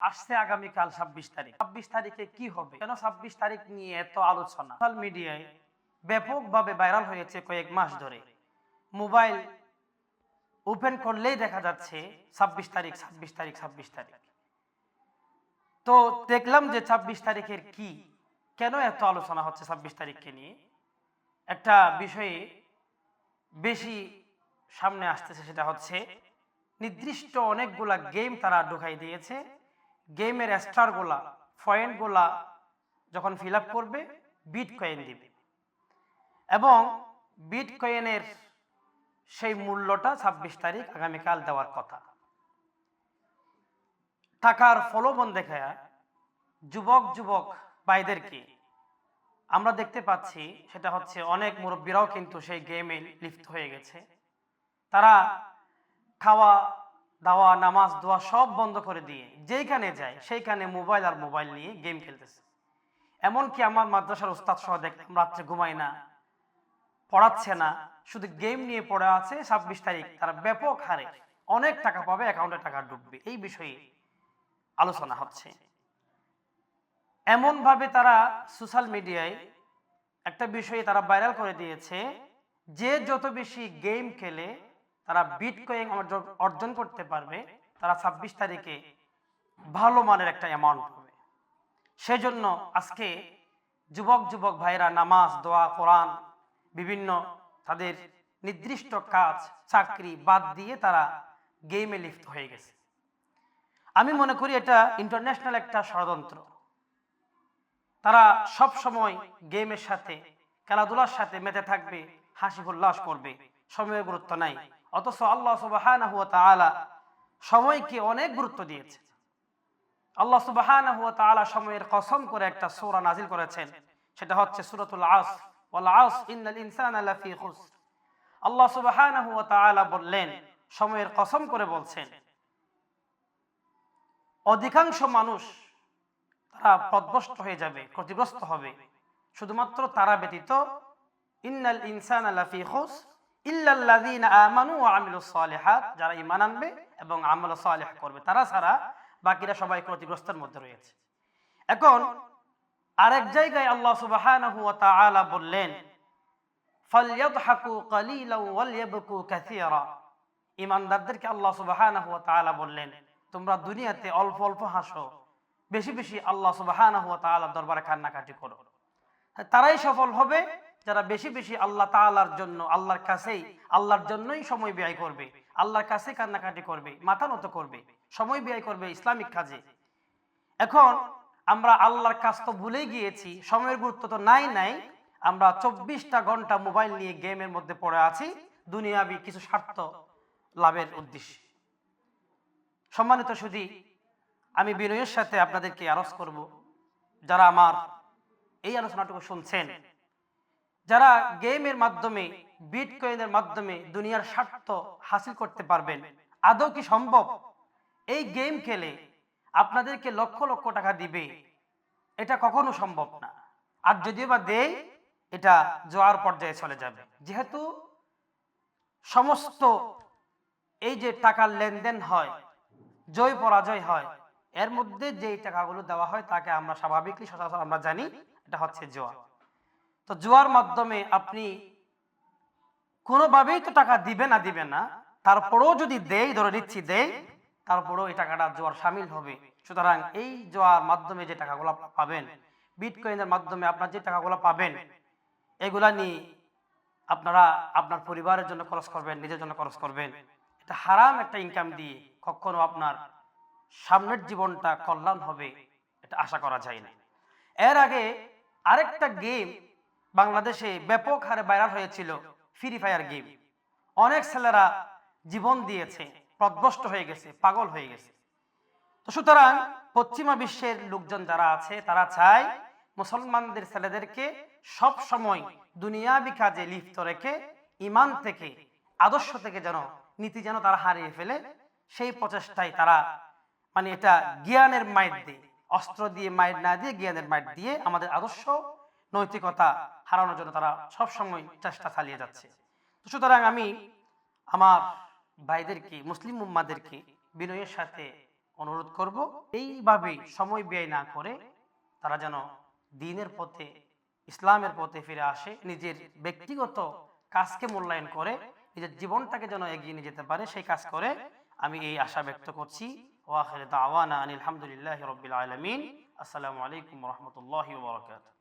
আসছে আগামীকাল ছাব্বিশ তারিখ। ছাব্বিশ তারিখে কি হবে? কেন ছাব্বিশ তারিখ নিয়ে এত আলোচনা? সোশ্যাল মিডিয়ায় ব্যাপকভাবে ভাইরাল হয়েছে কয়েক মাস ধরে। মোবাইল ওপেন করলেই দেখা যাচ্ছে ছাব্বিশ তারিখ ছাব্বিশ তারিখ ছাব্বিশ তারিখ। তো দেখলাম যে ছাব্বিশ তারিখের কি? কেন এত আলোচনা হচ্ছে ছাব্বিশ তারিখকে নিয়ে? একটা বিষয়ে বেশি সামনে আসতেছে সেটা হচ্ছে, নির্দিষ্ট অনেকগুলা গেম তারা ঢুকাই দিয়েছে। গেমের স্টারগুলা পয়েন্টগুলা যখন ফিল করবে বিট কয়েন দিবে। এবং বিট কয়েনের সেই মূল্যটা ছাব্বিশ তারিখ আগামীকাল দেওয়ার কথা। টাকার ফলবন দেখা যুবক যুবক ভাইদেরকে, আমরা দেখতে পাচ্ছি সেটা হচ্ছে অনেক মুরব্বীরাও কিন্তু সেই গেমে লিপ্ত হয়ে গেছে। তারা খাওয়া দাওয়া, নামাজ, দোয়া সব বন্ধ করে দিয়ে যেইখানে যায় সেইখানে মোবাইল আর মোবাইল নিয়ে গেম খেলতেছে। এমনকি আমার মাদ্রাসার উস্তাদ সহ দেখলাম রাত্রে ঘুমায় না, পড়াচ্ছে না, শুধু গেম নিয়ে পড়ে আছে ছাব্বিশ তারিখ, তারা ব্যাপক হারে অনেক টাকা পাবে অ্যাকাউন্টে টাকা ডুববে এই বিষয়ে আলোচনা হচ্ছে। এমনভাবে তারা সোশ্যাল মিডিয়ায় একটা বিষয়ে তারা ভাইরাল করে দিয়েছে, যে যত বেশি গেম খেলে তারা বিট কয়েন অর্জন করতে পারবে, তারা ছাব্বিশ তারিখে ভালো মানের একটা অ্যামাউন্ট পাবে। সেজন্য আজকে যুবক যুবক ভাইরা নামাজ, দোয়া, কোরআন, বিভিন্ন তাদের নির্দিষ্ট কাজ, চাকরি বাদ দিয়ে তারা গেমে লিপ্ত হয়ে গেছে। আমি মনে করি এটা ইন্টারন্যাশনাল একটা ষড়যন্ত্র। তারা সব সময় গেমের সাথে, খেলাধুলার সাথে মেতে থাকবে হাসি উল্লাস করবে, সময়ের গুরুত্ব নাই। অথচ আল্লাহ তাআলা সময়কে অনেক গুরুত্ব দিয়েছে আল্লাহ তাআলা সময়ের কসম করে একটা সূরা নাজিল করেছেন। সেটা হচ্ছে সূরাতুল আস। খুসর আল্লাহ তাআলা বললেন, সময়ের কসম করে বলছেন, অধিকাংশ মানুষ তারা পদভস্ত হয়ে যাবে, ক্ষতিগ্রস্ত হবে। শুধুমাত্র তারা ব্যতীত ইন্নাল ইনসান লাফি খুস যারা আনবে এবং আমল সালিহ করবে। তারা ছাড়া বাকিরা সবাই ক্ষতিগ্রস্তের মধ্যে রয়েছে। এখন আরেক জায়গায় আল্লাহ সুবহানাহু বললেন, ফালইয়াদহাকু আল্লাহ বললেন, তোমরা দুনিয়াতে অল্প অল্প হাসো, বেশি বেশি আল্লাহ তাআলার দরবারে কান্নাকাটি করো। তারাই সফল হবে যারা বেশি বেশি আল্লাহ তাআলার জন্য, আল্লাহর কাছেই, আল্লাহর জন্যই সময় ব্যয় করবে, আল্লাহর কাছে কান্নাকাটি করবে, মাথা নত করবে, সময় ব্যয় করবে ইসলামিক কাজে। এখন আমরা আল্লাহর কাজ তো ভুলে গিয়েছি, সময়ের গুরুত্ব তো নাই নাই, আমরা চব্বিশটা ঘণ্টা মোবাইল নিয়ে গেমের মধ্যে পড়ে আছি, দুনিয়াবি কিছু স্বার্থ লাভের উদ্দেশ্যে। সম্মানিত সুদী আমি বিনয়ের সাথে আপনাদেরকে আরজ করব, যারা আমার এই আলোচনাটুকু শুনছেন যারা গেমের মাধ্যমে বিট কয়েনের মাধ্যমে দুনিয়ার স্বার্থ হাসিল করতে পারবেন। আদৌ কি সম্ভব? এই গেম খেলে আপনাদেরকে লক্ষ লক্ষ টাকা দিবে। এটা কখনো সম্ভব না। আর যদিও বা দেয় এটা জোয়ার পর্যায়ে চলে যাবে। যেহেতু সমস্ত এই যে টাকার লেনদেন হয়, জয় পরাজয় হয়, এর মধ্যে যে টাকাগুলো দেওয়া হয় তাকে আমরা স্বাভাবিকই, সচরাচর আমরা জানি, এটা হচ্ছে জোয়া তো জোয়ার মাধ্যমে আপনি কোনোভাবেই তো টাকা দিবে না দিবে না। তারপরেও যদি দেই ধরে নিচ্ছি দেই তারপরেও এই টাকাটা জোয়ার সামিল হবে। সুতরাং এই জোয়ার মাধ্যমে যে টাকাগুলো পাবেন, বিটকয়েনের মাধ্যমে আপনার যে টাকাগুলো পাবেন, এগুলা নিয়ে আপনারা আপনার পরিবারের জন্য খরচ করবেন, নিজের জন্য খরচ করবেন। এটা হারাম একটা ইনকাম দিয়ে কখনো আপনার সামনের জীবনটা কল্যাণ হবে, এটা আশা করা যায় না। এর আগে আরেকটা গেম বাংলাদেশে ব্যাপক হারে ভাইরাল হয়েছিল ফ্রি ফায়ার গেম অনেক ছেলেরা জীবন দিয়েছে প্রদ্বষ্ট হয়ে গেছে, পাগল হয়ে গেছে। তো সুতরাং পশ্চিমা বিশ্বের লোকজন যারা আছে, তারা চায় মুসলমানদের ছেলেদেরকে সব সময় দুনিয়াবি কাজে লিপ্ত রেখে, ইমান থেকে, আদর্শ থেকে যেন নীতি যেন তারা হারিয়ে ফেলে, সেই প্রচেষ্টায় তারা মানে এটা জ্ঞানের মাইট দিয়ে, অস্ত্র দিয়ে মাইট না দিয়ে জ্ঞানের মাইট দিয়ে আমাদের আদর্শ নৈতিকতা হারানোর জন্য তারা সব সময় চেষ্টা চালিয়ে যাচ্ছে। সুতরাং আমি আমার ভাইদেরকে, মুসলিম উম্মাদেরকে বিনয়ের সাথে অনুরোধ করব, এইভাবে সময় ব্যয় না করে তারা যেন দিনের পথে, ইসলামের পথে ফিরে আসে, নিজের ব্যক্তিগত কাজকে মূল্যায়ন করে, নিজের জীবনটাকে যেন এগিয়ে নিয়ে যেতে পারে, সেই কাজ করে আমি এই আশা ব্যক্ত করছি। ওয়াখির দাওয়ানা আনিল হামদুলিল্লাহি রাব্বিল আলামিন। আসসালামু আলাইকুম রাহমাতুল্লাহি ওয়া বারাকাতুহু।